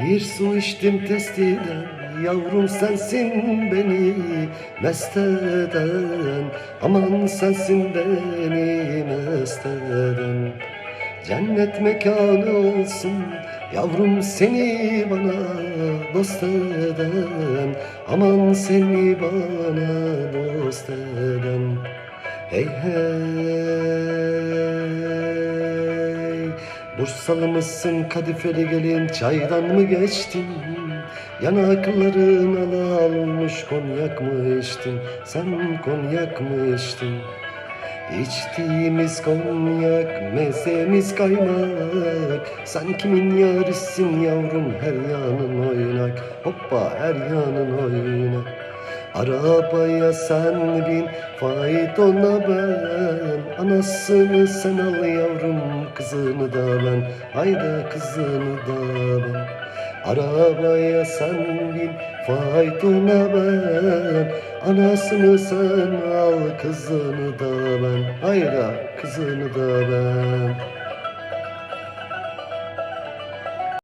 Bir su içtim testiden Yavrum sensin beni mest eden Aman sensin beni mest eden Cennet mekanı olsun Yavrum seni bana dost eden Aman seni bana dost eden Hey hey Bursalı mısın kadifeli gelin çaydan mı geçtin? Yanakların ala olmuş konyak mı içtin? Sen konyak mı içtin? İçtiğimiz konyak, mezemiz kaymak. Sen kimin yarisin yavrum her yanın oynak. Hoppa her yanın oynak. Arabaya sen bin, faydona ben Anasını sen al yavrum, kızını da ben Haydi kızını da ben Arabaya sen bin, faydona ben. Anasını sen al, kızını da ben Hayda kızını da ben